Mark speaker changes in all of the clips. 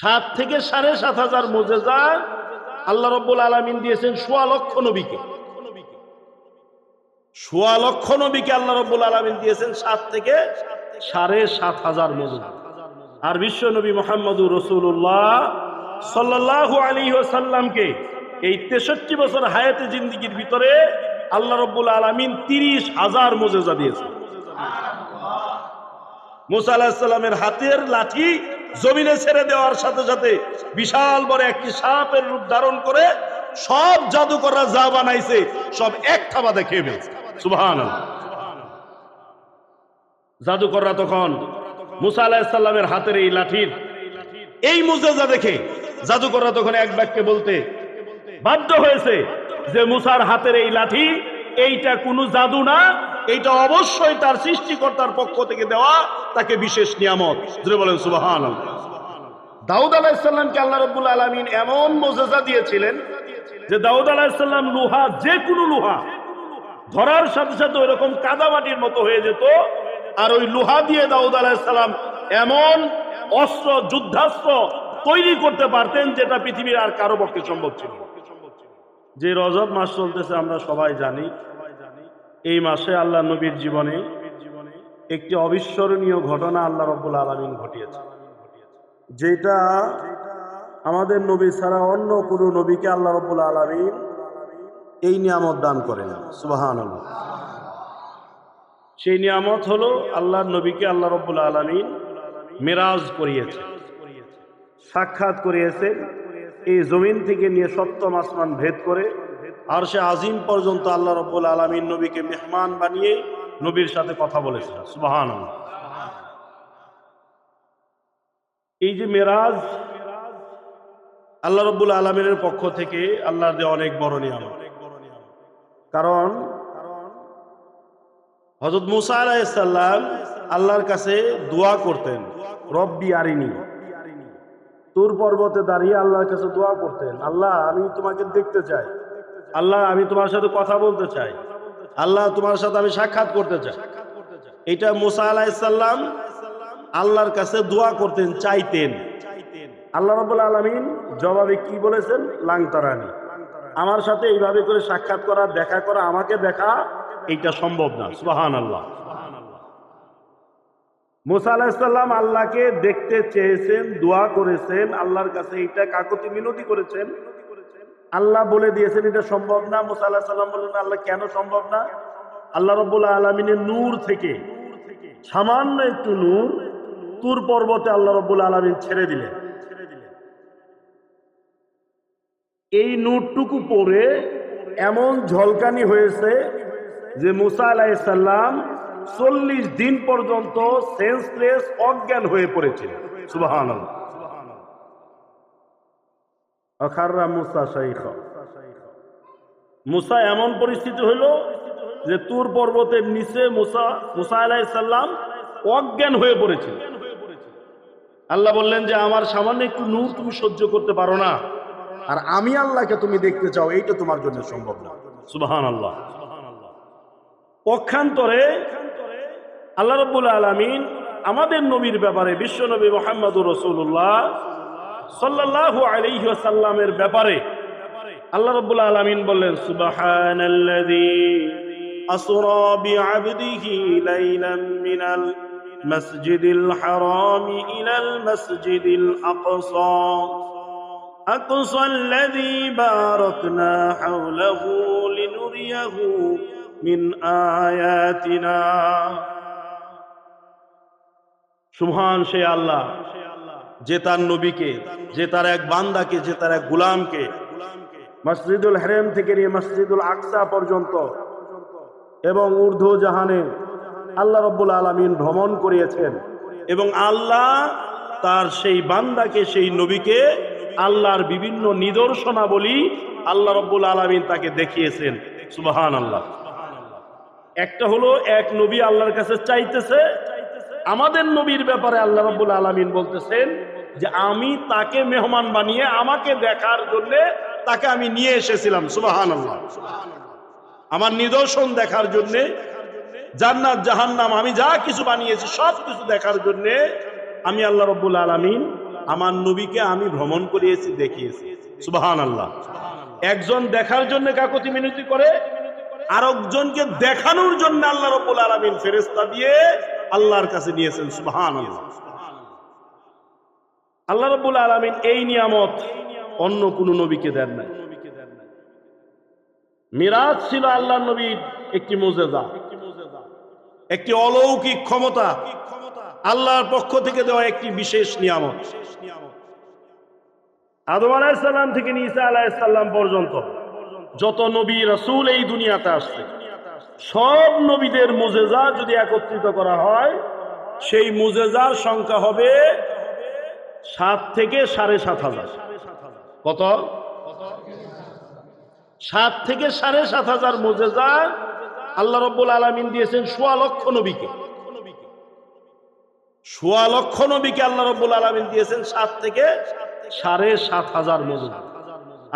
Speaker 1: সাত থেকে সাড়ে সাত হাজার মোজেজা আল্লাহ রব্বুল আলমিন দিয়েছেন সোয়া লক্ষ নবীকে। সোয়া লক্ষ নবীকে আল্লাহ রব্বুল আলমিন দিয়েছেন সাত থেকে সাড়ে সাত হাজার মোজেজা। আর বিশ্ব নবী মোহাম্মদুর রসুল্লাহ সাল্লাহু আলী সাল্লামকে এই তেষট্টি বছর হায়াতে জিন্দিগির ভিতরে আল্লাহ রব্বুল আলমিন তিরিশ হাজার মোজেজা দিয়েছেন। মুসা আলাহিসাল্লামের হাতের লাঠি জমিনে ছেড়ে দেওয়ার সাথে সাথে বিশাল বড় একটি সাপের রূপ ধারণ করে সব জাদুকররা যা বানাইছে, সব এক থাবাতে খেয়ে সুবহান জাদুকররা তখন মুসা আলাহিসাল্লামের হাতের এই লাঠির, এই মুজেজা দেখে জাদুকররা তখন এক বাক্যে বলতে বাধ্য হয়েছে যে মুসার হাতের এই লাঠি এইটা কোনো জাদু না এইটা অবশ্যই তার সৃষ্টিকর্তার পক্ষ থেকে দেওয়া তাকে বিশেষ নিয়ামত। যদি বলেন সুবাহান দাউদ আলাহিসাল্লামকে আল্লাহ রব্বুল আলমিন এমন মোজেজা দিয়েছিলেন যে দাউদ আলাহিসাল্লাম লোহা যে কোনো লোহা ধরার সাথে সাথে ওইরকম কাদামাটির মতো হয়ে যেত। আর ওই লোহা দিয়ে দাউদ আলাহিসাল্লাম এমন অস্ত্র, যুদ্ধাস্ত্র তৈরি করতে পারতেন যেটা পৃথিবীর আর কারও পক্ষে সম্ভব ছিল। যে রজব মাস চলতেছে, আমরা সবাই জানি এই মাসে আল্লাহ নবীর জীবনে একটি অবিস্মরণীয় ঘটনা আল্লাহ রব্বুল আলমিন ঘটিয়েছে। যেটা আমাদের নবী ছাড়া অন্য কোনো নবীকে আল্লাহ রব্বুল আলমিন এই নিয়ামত দান করেন সুবাহান সেই নিয়ামত হলো আল্লাহর নবীকে আল্লাহ রব্বুল আলমিন মেরাজ করিয়েছে, সাক্ষাৎ করিয়েছেন, এই জমিন থেকে নিয়ে সপ্তম আসমান ভেদ করে আর সে আজিম পর্যন্ত আল্লাহ রব্বুল আলমিন নবীকে মেহমান বানিয়ে নবীর সাথে কথা বলেছেন। সুবাহান এই যে মেরাজ, আল্লাহ রব্বুল আলমিনের পক্ষ থেকে আল্লাহর যে অনেক বড় নিয়ামত। কারণ হজরত মুসা আলাইসাল্লাম আল্লাহর কাছে দোয়া করতেন, রব্বি আরিনি। তোর পর্বতে দাঁড়িয়ে আল্লাহর কাছে দোয়া করতেন, আল্লাহ আমি তোমাকে দেখতে চাই। আল্লাহ, আমি তোমার সাথে কথা বলতে চাই। আল্লাহ, তোমার সাথে আমি সাক্ষাৎ করতে চাই। এটা মুসা আলাইসাল্লাম আল্লাহর কাছে দোয়া করতেন, চাইতেন। আল্লাহ রবুল আলমিন জবাবে কি বলেছেন? লাংতারানি। আমার সাথে এইভাবে করে সাক্ষাৎ করা, দেখা করা, আমাকে দেখা, এইটা সম্ভব না। সুবাহান আল্লাহ মুসা আলাহিসাল্লাম আল্লাহকে দেখতে চেয়েছেন, দোয়া করেছেন, আল্লাহর কাছে এটা কাকতি মিনতি করেছেন। আল্লাহ বলে দিয়েছেন, এটা সম্ভব না। মুসা আল্লাহ সাল্লাম বললেন, আল্লাহ, কেন সম্ভব না? আল্লাহ রব্বুল আলমিনের নূর থেকে, সামান্য একটু নূর, তুর পর্বতে আল্লাহ রব্বুল আলমিন ছেড়ে দিলেন। এই নূরটুকু পরে এমন ঝলকানি হয়েছে যে মুসা আলাইসাল্লাম চল্লিশ দিন পর্যন্ত সেন্সলেস অজ্ঞান হয়ে পড়েছিল সুবাহান অখাররা মুসা শাইখ। মুসা এমন পরিস্থিতি হইল যে তুর পর্বতের নিচে মুসা মুসা আলাইসাল্লাম অজ্ঞান হয়ে পড়েছিল। আল্লাহ বললেন যে আমার সামান্য একটু নূর তুমি সহ্য করতে পারো না। আর আমি আল্লাহকে তুমি দেখতে চাও এইটা তোমার জন্য সম্ভব না। সুবাহান আল্লাহ পক্ষান্তরে আল্লাহ রব্বুল আলমিন আমাদের নবীর ব্যাপারে বিশ্ব নবী মোহাম্মদুর রসুল্লাহ সাল্লাহ আলিহাসাল্লামের ব্যাপারে আল্লাহ রব্বুল আলমিন বললেন, সুবাহানাল্লাযী আসরা বিআবদিহি লাইলাম মিনাল মাসজিদিল হারাম ইলাল মাসজিদিল আকসা। আকসা আল্লাযী বারাকনা হাওলাহু লিনুরিয়াহু মিন আয়াতিনা। সুবহান সেই আল্লাহ। যে তার নবীকে, যে তার এক বান্দাকে, যে তার এক গুলামকে মসজিদুল হেরেম থেকে নিয়ে মসজিদুল আকসা পর্যন্ত এবং উর্দু জাহানে আল্লাহ রব্বুল আলমিন ভ্রমণ করিয়েছেন এবং আল্লাহ তার সেই বান্দাকে, সেই নবীকে আল্লাহর বিভিন্ন নিদর্শনাবলী আল্লাহ রব্বুল আলমিন তাকে দেখিয়েছেন। সুবাহান আল্লাহ একটা হলো, এক নবী আল্লাহর কাছে চাইতেছে, আমাদের নবীর ব্যাপারে আল্লাহ রব্বুল আলমিন বলতেছেন যে আমি তাকে মেহমান বানিয়ে আমাকে দেখার জন্য তাকে আমি নিয়ে এসেছিলাম সুবাহান আল্লাহ আমার নিদর্শন দেখার জন্য, জান্নাত, জাহান্নাম, আমি যা কিছু বানিয়েছি, সব কিছু দেখার জন্য আমি আল্লাহ রব্বুল আলমিন আমার নবীকে আমি ভ্রমণ করিয়েছি, দেখিয়েছি সুবাহান আল্লাহ একজন দেখার জন্য কাকতি মিনতি করে, আরেকজনকে দেখানোর জন্য আল্লাহ রব্বুল আলমিন ফেরেস্তা দিয়ে আল্লাহর কাছে নিয়েছেন সুবাহান আল্লাহ আল্লাহ রব্বুল আলমিন এই নিয়ামত অন্য কোন নবীকে দেন নাই। মিরাজ ছিল আল্লাহ নবীর একটি মোজেজা, একটি অলৌকিক ক্ষমতা, আল্লাহর পক্ষ থেকে দেওয়া একটি বিশেষ নিয়ামত। আদম আলাহিসাল্লাম থেকে নিসা আলাহিসাল্লাম পর্যন্ত যত নবী রসুল এই দুনিয়াতে আসছে, সব নবীদের মুজেজা যদি একত্রিত করা হয়, সেই মুজেজার সংখ্যা হবে সাত থেকে সাড়ে সাত হাজার। কত? সাত থেকে সাড়ে সাত হাজার মুজেজা আল্লাহ রব্বুল আলমিন দিয়েছেন সোয়া লক্ষ নবীকে। সোয়া লক্ষ নবীকে আল্লাহ রব্বুল আলমিন দিয়েছেন সাত থেকে সাড়ে সাত হাজার মুজেজা।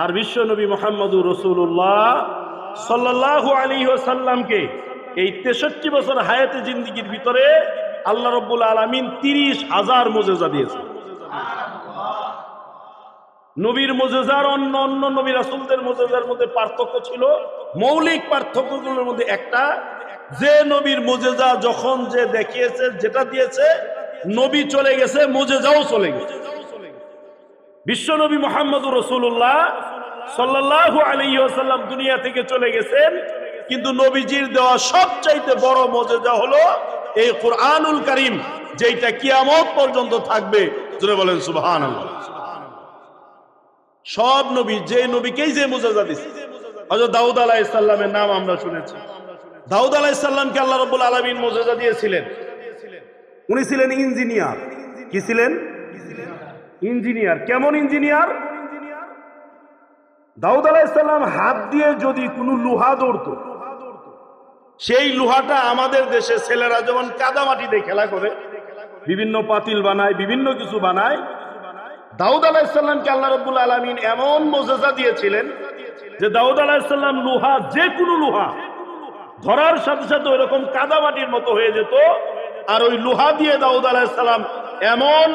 Speaker 1: আর বিশ্ব নবী মোহাম্মদুর রসুল্লাহ সাল্লাহু আলী সাল্লামকে এই তেষট্টি বছর হায়াতে জিন্দিগির ভিতরে আল্লাহ রব্বুল আলমিন তিরিশ হাজার মোজেজা দিয়েছেন। নবীর মোজেজার অন্য অন্য নবী রাসুলদের মোজেজার মধ্যে পার্থক্য ছিল। মৌলিক পার্থক্যগুলোর মধ্যে একটা। যে নবীর মোজেজা যখন যে দেখিয়েছে, যেটা দিয়েছে, নবী চলে গেছে, মোজেজাও চলে গেছে। বিশ্ব নবী মোহাম্মদুর রসুল্লাহ সাল্লাহু আলাইসাল্লাম দুনিয়া থেকে চলে গেছেন। কিন্তু নবীজির দেওয়া সবচাইতে বড় মজেজা হলো এই কোরআনুল করিম যেটা কিয়ামত পর্যন্ত থাকবে। বলেন সুবহান সব নবী, যে নবীকেই যে দিচ্ছে হজরত দাউদ আলাহ ইসলামের নাম আমরা শুনেছি। দাউদ আলাহ ইসলামকে আল্লাহ আলমিন দিয়েছিলেন। উনি ছিলেন ইঞ্জিনিয়ার। কি ছিলেন? ইঞ্জিনিয়ার। কেমন ইঞ্জিনিয়ার? দাউদ আলাইসাল্লাম হাত দিয়ে যদি কোনো লোহা দৌড়তো সেই লোহাটা আমাদের দেশে ছেলেরা যেমন কাদামাটি দিয়ে খেলা করে বিভিন্ন পাতিল বানায় বিভিন্ন কিছু বানায় দাউদ আলাহিসাল্লামকে আল্লাহ রব্বুল আলমিন এমন মোজেজা দিয়েছিলেন যে দাউদ আলাহিসাল্লাম লোহা যে কোনো লোহা ধরার সাথে সাথে ওই রকম কাদামাটির মতো হয়ে যেত আর ওই লোহা দিয়ে দাউদ আলাহিসাল্লাম এমন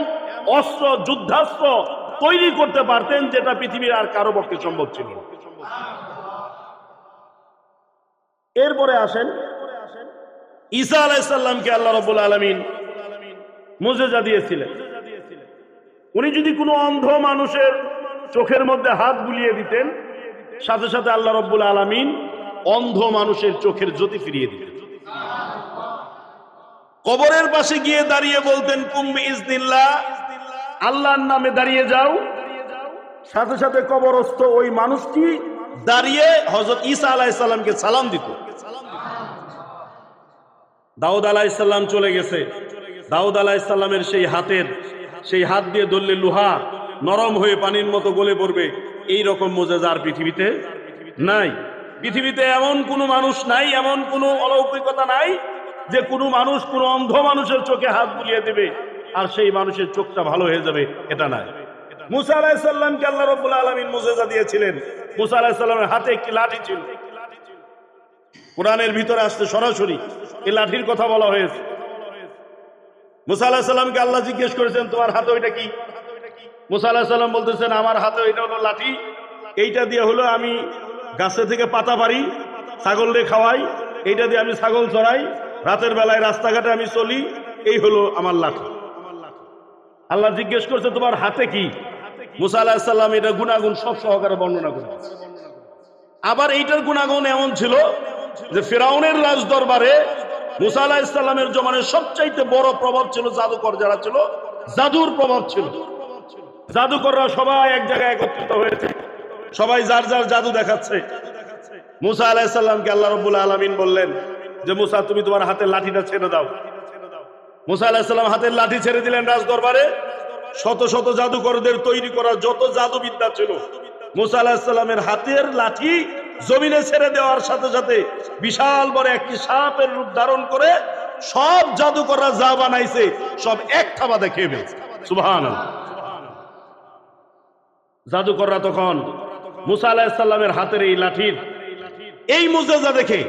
Speaker 1: অস্ত্র যুদ্ধাস্ত্র তৈরি করতে পারতেন যেটা পৃথিবীর আর কারও পক্ষে সম্ভব ছিল। এরপরে আসেন ঈসা আলাইসাল্লামকে আল্লাহ রবুল আলমিন মোজেজা দিয়েছিলেন। উনি যদি কোনো অন্ধ মানুষের চোখের মধ্যে হাত বুলিয়ে দিতেন, সাথে সাথে আল্লাহ রব্বুল আলমিন অন্ধ মানুষের চোখের জ্যোতি ফিরিয়ে দিতেন। কবরের পাশে গিয়ে দাঁড়িয়ে বলতেন কুম্বি ইসদিল্লা আল্লাহর নামে দাঁড়িয়ে যাও। সাথে সাথে কবরস্থ ওই মানুষটি দাঁড়িয়ে হজরত ঈসা আলাইসাল্লামকে সালাম দিত। দাউদ আলাইসাল্লাম চলে গেছে। দাউদ আলাইসাল্লামের সেই হাতের, সেই হাত দিয়ে ধরলে লোহা নরম হয়ে পানির মতো গলে পড়বে এই রকম মোজেজার পৃথিবীতে নাই। পৃথিবীতে এমন কোনো মানুষ নাই, এমন কোনো অলৌকিকতা নাই যে কোনো মানুষ, কোনো অন্ধ মানুষের চোখে হাত বুলিয়ে দেবে আর সেই মানুষের চোখটা ভালো হয়ে যাবে, এটা নাই। মুসা আলাহিসাল্লামকে আল্লাহ রব্বুল আলমিন মুজেজা দিয়েছিলেন। মুসা আলাহিসাল্লামের হাতে একটি লাঠি ছিল। কোরআনের ভিতরে আসতে সরাসরি এই লাঠির কথা বলা হয়েছে। মুসা আলাহিসাল্লামকে আল্লাহ জিজ্ঞেস করেছেন, তোমার হাতে ওইটা কি? মুসা আলাহিসাল্লাম বলতেছেন, আমার হাতে ওইটা হলো লাঠি। এইটা দিয়ে হলো আমি গাছে থেকে পাতা পারি ছাগল দিয়ে খাওয়াই। এইটা দিয়ে আমি ছাগল চড়াই। রাতের বেলায় রাস্তাঘাটে আমি চলি। এই হলো আমার লাঠি। আল্লাহ জিজ্ঞেস করছে, তোমার হাতে কি? মুসা আলাহিসাল্লাম এটা গুণাগুণ সব সহকারে বর্ণনা করে আবার এইটার গুণাগুণ এমন ছিল যে ফেরাউনের রাজ দরবারে মুসা আলাহ ইসলামের জমানের সবচাইতে বড় প্রভাব ছিল জাদুকর যারা ছিল? জাদুর প্রভাব ছিল। জাদুকররা সবাই এক জায়গায় একত্রিত হয়েছে। সবাই যার যার জাদু দেখাচ্ছে। মুসা আলাহিসাল্লামকে আল্লাহ রবুল্লা আলমিন বললেন যে, মুসা, তুমি তোমার হাতের লাঠিটা ছেড়ে দাও। মুসা আলাহিসাল্লাম হাতের লাঠি ছেড়ে দিলেন রাজ দরবারে শত শত জাদুকরদের তৈরি করা যত জাদুবিদ্যা ছিল, মুসা আলাহিসাল্লামের হাতের লাঠি জমিনে ছেড়ে দেওয়ার সাথে সাথে বিশাল বড় একটি সাপের রূপ ধারণ করে সব জাদুকররা যা বানাইছে, সব এক থাবাতে খেয়ে ফেলছে। জাদুকররা তখন মুসা হাতের এই লাঠির, এই মুজেজা দেখে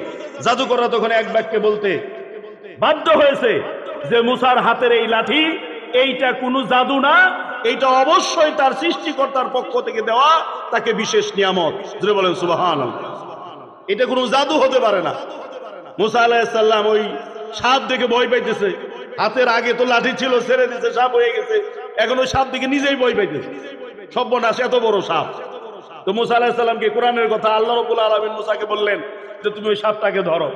Speaker 1: জাদুকররা তখন এক বাক্যে বলতে বাধ্য হয়েছে যে মুসার হাতের এই লাঠি, এইটা কোনো জাদু না এইটা অবশ্যই তার সৃষ্টিকর্তার পক্ষ থেকে দেওয়া তাকে বিশেষ নিয়ামত। যদি বলেন সুবাহান এটা কোনো জাদু হতে পারে না। মুসা আলাহিসাল্লাম ওই সাপ দেখে ভয় পাইতেছে। হাতের আগে তো লাঠি ছিল, ছেড়ে দিছে, সাপ হয়ে গেছে। এখন ওই সাপ দিকে নিজেই ভয় পাইতেছে। সর্বনাশ, এত বড় সাপ। তো মুসা আলাহিসাল্লামকে কোরআনের কথা আল্লাহ রবুল আলমিন মুসাকে বললেন যে, তুমি ওই সাপটাকে ধরো।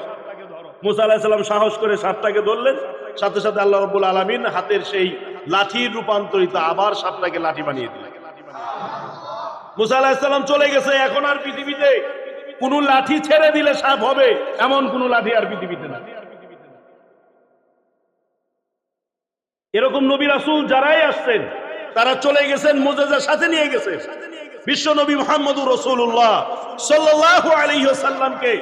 Speaker 1: মুসা আলাহিসাল্লাম সাহস করে সাপটাকে ধরলেন। সাথে সাথে আল্লাহ রবুল আলমিন হাতের সেই লাঠির রূপান্তরিত, আবার সাপটাকে লাঠি বানিয়ে দিলেন মুসা আলাহিসাল্লাম চলে গেছে, এখন আর পৃথিবীতে কোন লাঠি ছেড়ে দিলে সাপ হবে, এমন কোন লাঠি আর পৃথিবীতে না এরকম নবী রাসুল যারাই আসছেন, তারা চলে গেছেন, মোজেজার সাথে নিয়ে গেছেন বিশ্ব নবী মোহাম্মদুর রসুল্লাহ সাল্লাল্লাহু আলাইহি ওয়াসাল্লামকে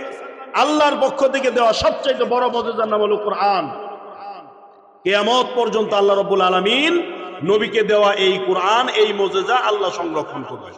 Speaker 1: আল্লাহর পক্ষ থেকে দেওয়া সবচেয়ে বড় মজেজার নাম হলো কোরআন। কেয়ামত পর্যন্ত আল্লাহ রব্বুল আলমিন নবীকে দেওয়া এই কোরআন এই মজেজা আল্লাহ সংরক্ষণ করবে।